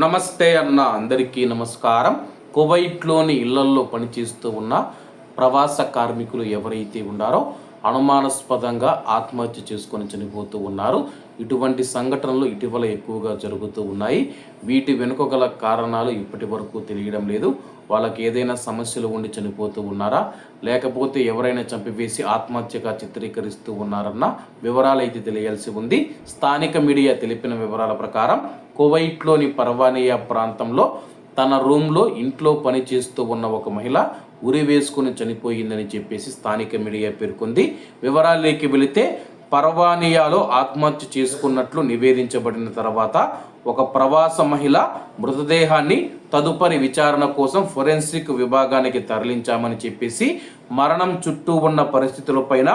నమస్తే అన్న అందరికీ నమస్కారం. కువైట్లోని ఇళ్ళల్లో పనిచేస్తూ ఉన్న ప్రవాస కార్మికులు ఎవరైతే ఉన్నారో అనుమానాస్పదంగా ఆత్మహత్య చేసుకొని చనిపోతూ ఉన్నారు. ఇటువంటి సంఘటనలు ఇటీవల ఎక్కువగా జరుగుతూ ఉన్నాయి. వీటి వెనుక గల కారణాలు ఇప్పటి వరకు తెలియడం లేదు. వాళ్ళకి ఏదైనా సమస్యలు ఉండి చనిపోతూ ఉన్నారా? లేకపోతే ఎవరైనా చంపివేసి ఆత్మహత్యగా చిత్రీకరిస్తూ ఉన్నారన్న వివరాలు అయితే తెలియాల్సి ఉంది. స్థానిక మీడియా తెలిపిన వివరాల ప్రకారం కువైట్లోని పర్వానియా ప్రాంతంలో తన రూమ్లో ఇంట్లో పని చేస్తూ ఉన్న ఒక మహిళ ఉరి వేసుకుని చనిపోయిందని చెప్పేసి స్థానిక మీడియా పేర్కొంది. వివరాల్లోకి వెళితే పర్వానియాలో ఆత్మహత్య చేసుకున్నట్లు నివేదించబడిన తర్వాత ఒక ప్రవాస మహిళ మృతదేహాన్ని తదుపరి విచారణ కోసం ఫొరెన్సిక్ విభాగానికి తరలించామని చెప్పేసి మరణం చుట్టూ ఉన్న పరిస్థితులపైన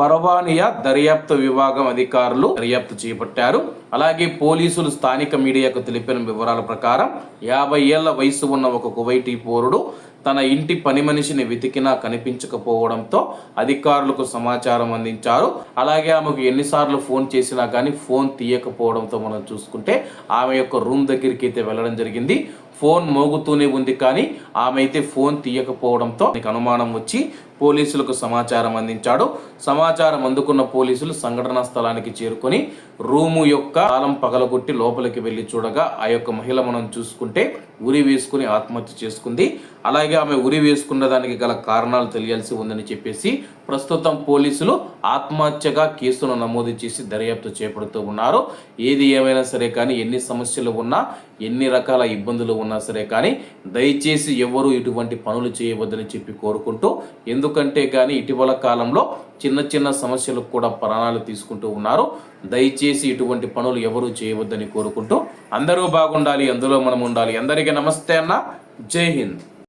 పరవానియా దర్యాప్తు విభాగం అధికారులు దర్యాప్తు చేపట్టారు. అలాగే పోలీసులు స్థానిక మీడియాకు తెలిపిన వివరాల ప్రకారం యాభై ఏళ్ళ వయసు ఉన్న ఒక కువైటీ పౌరుడు తన ఇంటి పని మనిషిని వెతికినా కనిపించకపోవడంతో అధికారులకు సమాచారం అందించారు. అలాగే ఆమెకు ఎన్నిసార్లు ఫోన్ చేసినా కానీ ఫోన్ తీయకపోవడంతో మనం చూసుకుంటే ఆమె యొక్క రూమ్ దగ్గరికి అయితే వెళ్ళడం జరిగింది. ఫోన్ మోగుతూనే ఉంది కానీ ఆమె అయితే ఫోన్ తీయకపోవడంతో అనుమానం వచ్చి పోలీసులకు సమాచారం అందించాడు. సమాచారం అందుకున్న పోలీసులు సంఘటనా స్థలానికి చేరుకొని రూము యొక్క తాళం పగలగొట్టి లోపలికి వెళ్ళి చూడగా ఆ యొక్క మహిళ మనం చూసుకుంటే ఉరి వేసుకుని ఆత్మహత్య చేసుకుంది. అలాగే ఆమె ఉరి వేసుకున్న దానికి గల కారణాలు తెలియాల్సి ఉందని చెప్పేసి ప్రస్తుతం పోలీసులు ఆత్మహత్యగా కేసును నమోదు చేసి దర్యాప్తు చేపడుతూ ఉన్నారు. ఏది ఏమైనా సరే కానీ ఎన్ని సమస్యలు ఉన్నా ఎన్ని రకాల ఇబ్బందులు ఉన్నా సరే కానీ దయచేసి ఎవరు ఇటువంటి పనులు చేయవద్దని చెప్పి కోరుకుంటూ ఎందుకు ఎందుకంటే కానీ ఇటీవల కాలంలో చిన్న చిన్న సమస్యలకు కూడా ప్రాణాలు తీసుకుంటూ ఉన్నారు. దయచేసి ఇటువంటి పనులు ఎవరు చేయవద్దని కోరుకుంటూ అందరూ బాగుండాలి అందులో మనం ఉండాలి. అందరికీ నమస్తే అన్న. జై హింద్.